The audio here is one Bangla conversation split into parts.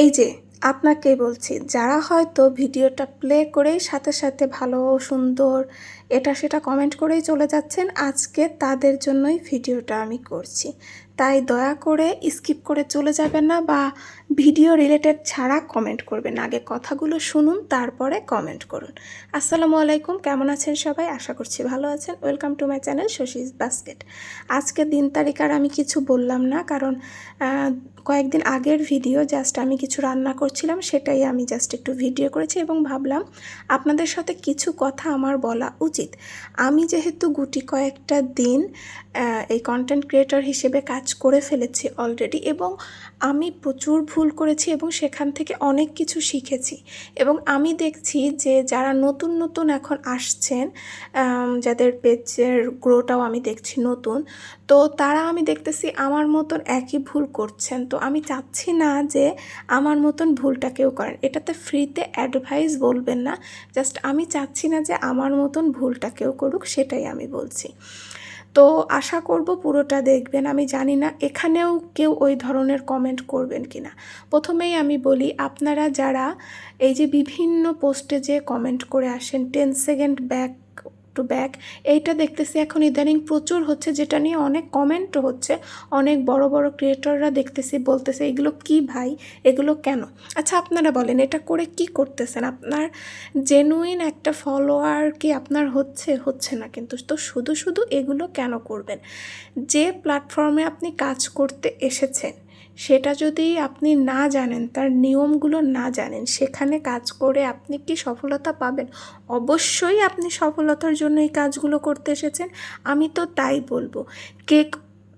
এই যে আপনাকে বলছি, যারা হয়তো ভিডিওটা প্লে করেই সাথে সাথে ভালো, সুন্দর, এটা সেটা কমেন্ট করেই চলে যাচ্ছেন, আজকে তাদের জন্যই ভিডিওটা আমি করছি। তাই দয়া করে স্কিপ করে চলে যাবেন না বা ভিডিও রিলেটেড ছাড়া কমেন্ট করবেন। আগে কথাগুলো শুনুন, তারপরে কমেন্ট করুন। আসসালামু আলাইকুম, কেমন আছেন সবাই? আশা করছি ভালো আছেন। Welcome to my channel Shashi's basket আজকে দিন তারিখ আর আমি কিছু বললাম না, কারণ কয়েকদিন আগের ভিডিও জাস্ট আমি কিছু রান্না করছিলাম, সেটাই আমি জাস্ট একটু ভিডিও করেছি এবং ভাবলাম আপনাদের সাথে কিছু কথা আমার বলা উচিত। আমি যেহেতু গুটি কয়েকটা দিন এই কন্টেন্ট ক্রিয়েটর হিসেবে কাজ করে ফেলেছি অলরেডি এবং আমি প্রচুর ভুল করেছি এবং সেখান থেকে অনেক কিছু শিখেছি। এবং আমি দেখছি যে যারা নতুন নতুন এখন আসছেন যাদের পেজের গ্রোটাও আমি দেখছি নতুন, তো তারা আমি দেখতেছি আমার মতন একই ভুল করছেন। তো আমি চাচ্ছি না যে আমার মতন ভুলটা কেউ করেন। এটাতে ফ্রিতে অ্যাডভাইস বলবেন না জাস্ট আমি চাচ্ছি না যে আমার মতন ভুলটা কেউ করুক, সেটাই আমি বলছি। তো আশা করব পুরোটা দেখবেন। আমি জানি না এখানেও কেউ ওই ধরনের কমেন্ট করবেন কি না প্রথমেই আমি বলি, আপনারা যারা এই যে বিভিন্ন পোস্টে যে কমেন্ট করে আসেন ten second back to back এইটা দেখতেছি এখন ইদানিং প্রচুর হচ্ছে, যেটা নিয়ে অনেক কমেন্টও হচ্ছে। অনেক বড় বড় ক্রিয়েটররা দেখতেছি, বলতেছে, এগুলো কি ভাই? এগুলো কেন? আচ্ছা আপনারা বলেন, এটা করে কি করতেছেন? আপনার জেনুইন একটা ফলোয়ার কি আপনার হচ্ছে? হচ্ছে না কিন্তু। তো শুধু শুধু এগুলো কেন করবেন? যে প্ল্যাটফর্মে আপনি কাজ করতে এসেছেন সেটা যদি আপনি না জানেন, তার নিয়মগুলো না জানেন, সেখানে কাজ করে আপনি কি সফলতা পাবেন? অবশ্যই আপনি সফলতার জন্য এই কাজগুলো করতে এসেছেন। আমি তো তাই বলব। কেক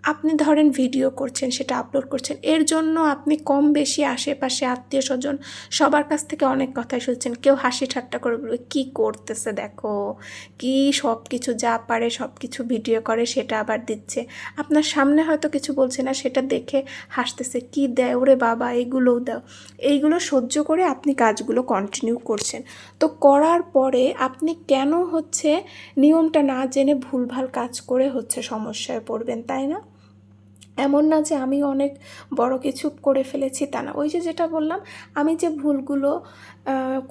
আপনি ধরেন ভিডিও করছেন, সেটা আপলোড করছেন, এর জন্য আপনি কম বেশি আশেপাশে আত্মীয় স্বজন সবার কাছ থেকে অনেক কথাই শুনছেন। কেউ হাসি ঠাট্টা করে বলবে, কী করতেছে দেখো? কি সব কিছু যা পারে সব কিছু ভিডিও করে, সেটা আবার দিচ্ছে। আপনার সামনে হয়তো কিছু বলছে না, সেটা দেখে হাসতেছে, কি দেয়? ওরে বাবা, এগুলোও দাও। এইগুলো সহ্য করে আপনি কাজগুলো কন্টিনিউ করছেন। তো করার পরে আপনি কেন হচ্ছে নিয়মটা না জেনে ভুলভাল কাজ করে হচ্ছে সমস্যায় পড়বেন, তাই না? এমন না যে আমি অনেক বড় কিছু করে ফেলেছি তা না। ওই যে যেটা বললাম, আমি যে ভুলগুলো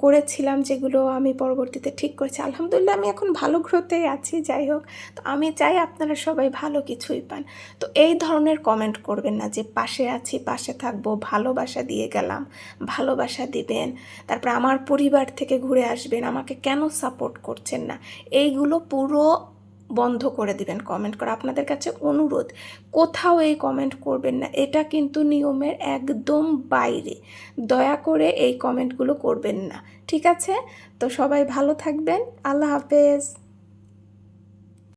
করেছিলাম যেগুলো আমি পরবর্তীতে ঠিক করেছি, আলহামদুলিল্লাহ আমি এখন ভালো গ্রোথেই আছি, যাই হোক। তো আমি চাই আপনারা সবাই ভালো কিছুই পান। তো এই ধরনের কমেন্ট করবেন না যে পাশে আছি, পাশে থাকব, ভালোবাসা দিয়ে গেলাম, ভালোবাসা দিবেন, তারপর আমার পরিবার থেকে ঘুরে আসবেন, আমাকে কেন সাপোর্ট করছেন না? এইগুলো পুরো বন্ধ করে দিবেন কমেন্ট করা। আপনাদের কাছে অনুরোধ, কোথাও এই কমেন্ট করবেন না। এটা কিন্তু নিয়মের একদম বাইরে। দয়া করে এই কমেন্টগুলো করবেন না। ঠিক আছে? তো সবাই ভালো থাকবেন। আল্লাহ হাফেজ।